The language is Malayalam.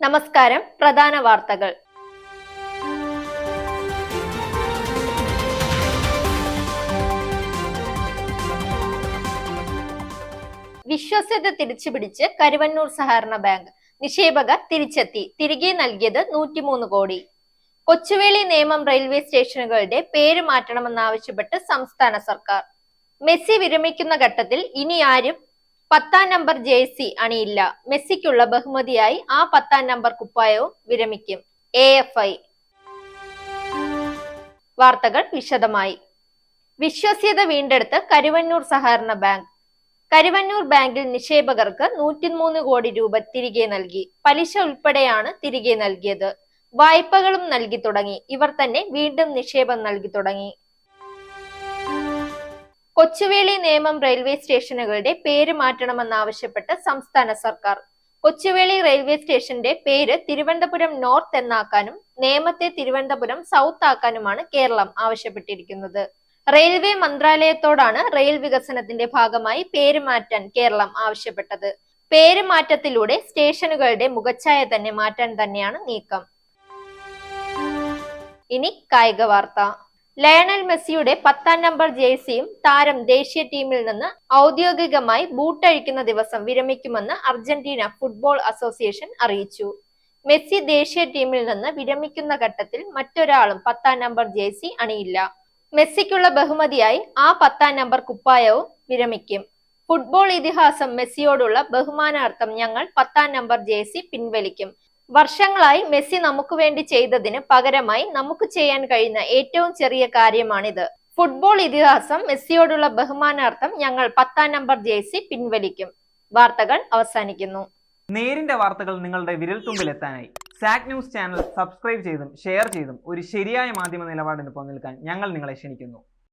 നമസ്കാരം പ്രധാന വാർത്തകൾ. വിശ്വസ്യത തിരിച്ചുപിടിച്ച് കരുവന്നൂർ സഹകരണ ബാങ്ക് നിക്ഷേപകർ തിരിച്ചെത്തി. തിരികെ നൽകിയത് നൂറ്റിമൂന്ന് കോടി. കൊച്ചുവേളി നേമം റെയിൽവേ സ്റ്റേഷനുകളുടെ പേര് മാറ്റണമെന്നാവശ്യപ്പെട്ട് സംസ്ഥാന സർക്കാർ. മെസ്സി വിരമിക്കുന്ന ഘട്ടത്തിൽ ഇനി ആരും പത്താം നമ്പർ ജേഴ്സി അണിയില്ല. മെസ്സിക്കുള്ള ബഹുമതിയായി ആ പത്താം നമ്പർ കുപ്പായവും വിരമിക്കും. എ എഫ് ഐ വാർത്തകൾ വിശദമായി. വിശ്വസ്യത വീണ്ടെടുത്ത് കരുവന്നൂർ സഹകരണ ബാങ്ക്. കരുവന്നൂർ ബാങ്കിൽ നിക്ഷേപകർക്ക് നൂറ്റിമൂന്ന് കോടി രൂപ തിരികെ നൽകി. പലിശ ഉൾപ്പെടെയാണ് തിരികെ നൽകിയത്. വായ്പകളും നൽകി തുടങ്ങി. ഇവർ തന്നെ വീണ്ടും നിക്ഷേപം നൽകി തുടങ്ങി. കൊച്ചുവേളി നിയമം റെയിൽവേ സ്റ്റേഷനുകളുടെ പേര് മാറ്റണമെന്നാവശ്യപ്പെട്ട് സംസ്ഥാന സർക്കാർ. കൊച്ചുവേളി റെയിൽവേ സ്റ്റേഷന്റെ പേര് തിരുവനന്തപുരം നോർത്ത് എന്നാക്കാനും നേമത്തെ തിരുവനന്തപുരം സൗത്ത് ആക്കാനുമാണ് കേരളം ആവശ്യപ്പെട്ടിരിക്കുന്നത്. റെയിൽവേ മന്ത്രാലയത്തോടാണ് റെയിൽ വികസനത്തിന്റെ ഭാഗമായി പേര് മാറ്റാൻ കേരളം ആവശ്യപ്പെട്ടത്. പേര് മാറ്റത്തിലൂടെ സ്റ്റേഷനുകളുടെ മുഖച്ഛായ തന്നെ മാറ്റാൻ തന്നെയാണ് നീക്കം. ഇനി കായിക വാർത്ത. ലയണൽ മെസ്സിയുടെ പത്താം നമ്പർ ജേഴ്സിയും താരം ദേശീയ ടീമിൽ നിന്ന് ഔദ്യോഗികമായി ബൂട്ടഴിക്കുന്ന ദിവസം വിരമിക്കുമെന്ന് അർജന്റീന ഫുട്ബോൾ അസോസിയേഷൻ അറിയിച്ചു. മെസ്സി ദേശീയ ടീമിൽ നിന്ന് വിരമിക്കുന്ന ഘട്ടത്തിൽ മറ്റൊരാളും പത്താം നമ്പർ ജേഴ്സി അണിയില്ല. മെസ്സിക്കുള്ള ബഹുമതിയായി ആ പത്താം നമ്പർ കുപ്പായവും വിരമിക്കും. ഫുട്ബോൾ ഇതിഹാസം മെസ്സിയോടുള്ള ബഹുമാനാർത്ഥം ഞങ്ങൾ പത്താം നമ്പർ ജേഴ്സി പിൻവലിക്കും. വർഷങ്ങളായി മെസ്സി നമുക്ക് വേണ്ടി ചെയ്തതിന് പകരമായി നമുക്ക് ചെയ്യാൻ കഴിയുന്ന ഏറ്റവും ചെറിയ കാര്യമാണിത്. ഫുട്ബോൾ ഇതിഹാസം മെസ്സിയോടുള്ള ബഹുമാനാർത്ഥം ഞങ്ങൾ പത്താം നമ്പർ ജേഴ്സി പിൻവലിക്കും. വാർത്തകൾ അവസാനിക്കുന്നു. നേരിന്റെ വാർത്തകൾ നിങ്ങളുടെ വിരൽത്തുമ്പിൽ എത്താനായി സാക് ന്യൂസ് ചാനൽ സബ്സ്ക്രൈബ് ചെയ്തും ഷെയർ ചെയ്തും ഒരു ശരിയായ മാധ്യമ നിലപാടിന് പോകാൻ ഞങ്ങൾ നിങ്ങളെ ക്ഷണിക്കുന്നു.